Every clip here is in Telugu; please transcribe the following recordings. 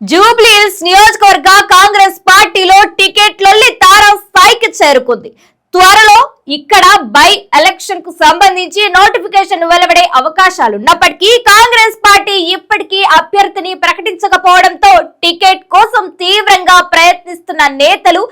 జూబ్లీహిల్స్ నియోజకవర్గ కాంగ్రెస్ పార్టీలో టికెట్ లొల్లి తారం స్థాయికి చేరుకుంది. త్వరలో ఇక్కడ బై ఎలక్షన్కు సంబంధించి నోటిఫికేషన్ వెలువడే అవకాశాలున్నప్పటికీ కాంగ్రెస్ పార్టీ ఇప్పటికీ అభ్యర్థిని ప్రకటించకపోవడంతో టికెట్ కోసం తీవ్రంగా ప్రయత్నిస్తున్న నేతలు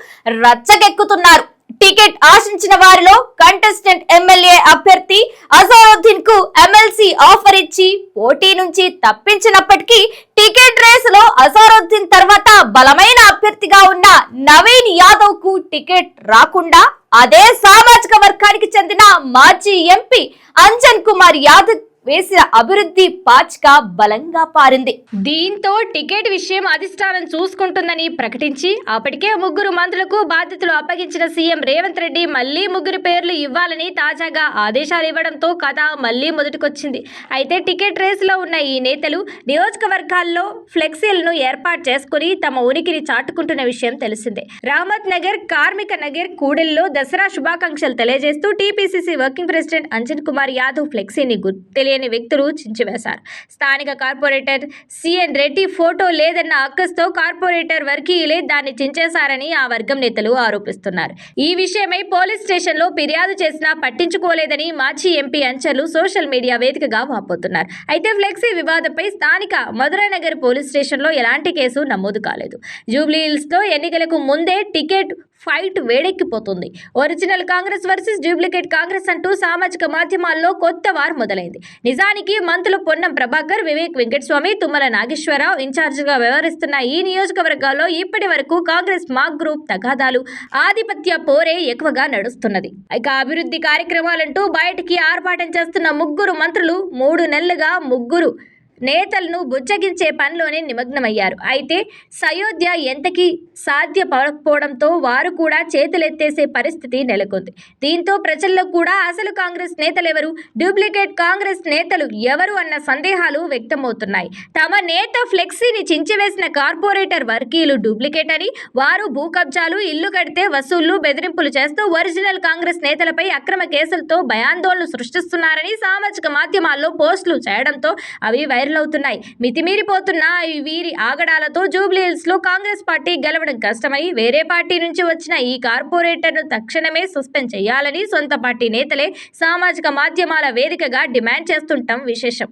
రచ్చగెక్కుతున్నారు. టికెట్ ఆశించిన వారిలో కంటెస్టెంట్ ఎమ్మెల్యే అభ్యర్థి అజారుద్దీన్కు ఎమ్మెల్సీ ఆఫర్ ఇచ్చి పోటీ నుంచి తప్పించినప్పటికీ టికెట్ రేసులో అజారుద్దీన్ తర్వాత బలమైన అభ్యర్థిగా ఉన్న నవీన్ యాదవ్కు టికెట్ రాకుండా అదే సామాజిక వర్గానికి చెందిన మాజీ ఎంపీ అంజన్ కుమార్ యాదవ్ వేసిన అభివృద్ధి పాచిక బలంగా పారింది. దీంతో టికెట్ విషయం అధిష్టానం చూసుకుంటుందని ప్రకటించి అప్పటికే ముగ్గురు మంత్రులకు బాధ్యతలు అప్పగించిన సీఎం రేవంత్ రెడ్డి మళ్ళీ ముగ్గురు పేర్లు ఇవ్వాలని తాజాగా ఆదేశాలు ఇవ్వడంతో కథ మళ్ళీ మొదటికొచ్చింది. అయితే టికెట్ రేసులో ఉన్న ఈ నేతలు నియోజకవర్గాల్లో ఫ్లెక్సీలను ఏర్పాటు చేసుకుని తమ ఉనికిని చాటుకుంటున్న విషయం తెలిసిందే. రామత్ నగర్ కార్మిక నగర్ కూడెల్లో దసరా శుభాకాంక్షలు తెలియజేస్తూ TPCC working president Anjan Kumar Yadav ఫ్లెక్సీని గుర్తు తెలియని వ్యక్తులు చించివేశారు స్థానిక కార్పొరేటర్ సిఎన్ రెడ్డి ఫోటో లేదన్న అక్కస్తో కార్పొరేటర్ వర్గీయులే దాన్ని చించేశారని ఆ వర్గం నేతలు ఆరోపిస్తున్నారు. ఈ విషయమై పోలీస్ స్టేషన్లో ఫిర్యాదు చేసినా పట్టించుకోలేదని మాజీ ఎంపీ అంచర్లు సోషల్ మీడియా వేదికగా వాపోతున్నారు. అయితే ఫ్లెక్సీ వివాదంపై స్థానిక మధురానగర్ పోలీస్ స్టేషన్లో ఎలాంటి కేసు నమోదు కాలేదు. జూబ్లీహిల్స్తో ఎన్నికలకు ముందే ticket fight వేడెక్కిపోతుంది. Original Congress versus duplicate Congress అంటూ సామాజిక మాధ్యమాల్లో కొత్త వార్ మొదలైంది. నిజానికి మంత్రులు పొన్నం ప్రభాకర్ వివేక్ వెంకటస్వామి తుమ్మల నాగేశ్వరరావు ఇన్ఛార్జిగా వ్యవహరిస్తున్న ఈ నియోజకవర్గాల్లో ఇప్పటి వరకు కాంగ్రెస్ మాక్ గ్రూప్ తగాదాలు ఆధిపత్య పోరే ఎక్కువగా నడుస్తున్నది. ఇక అభివృద్ధి కార్యక్రమాలంటూ బయటికి ఆర్పాటం చేస్తున్న ముగ్గురు మంత్రులు మూడు నెలలుగా ముగ్గురు నేతలను బుజ్జగించే పనిలోనే నిమగ్నమయ్యారు. అయితే సయోధ్య ఎంతకీ సాధ్యపడకపోవడంతో వారు కూడా చేతులెత్తేసే పరిస్థితి నెలకొంది. దీంతో ప్రజల్లో కూడా అసలు కాంగ్రెస్ నేతలెవరు? డూప్లికేట్ కాంగ్రెస్ నేతలు ఎవరు అన్న సందేహాలు వ్యక్తమవుతున్నాయి. తమ నేత ఫ్లెక్సీని చించివేసిన కార్పొరేటర్ వర్గీయులు డూప్లికేట్ అని వారు భూ కబ్జాలు ఇల్లు కడితే వసూళ్ళు బెదిరింపులు చేస్తూ ఒరిజినల్ కాంగ్రెస్ నేతలపై అక్రమ కేసులతో భయాందోళనలు సృష్టిస్తున్నారని సామాజిక మాధ్యమాల్లో పోస్టులు చేయడంతో అవి వైరల్ అవుతున్నాయి మితిమీరిపోతున్న ఈ వీరి ఆగడాలతో జూబ్లీహిల్స్లో కాంగ్రెస్ పార్టీ గెలవడం కష్టమై వేరే పార్టీ నుంచి వచ్చిన ఈ కార్పొరేటర్ను తక్షణమే సస్పెండ్ చేయాలని సొంత పార్టీ నేతలే సామాజిక మాధ్యమాల వేదికగా డిమాండ్ చేస్తుండటం విశేషం.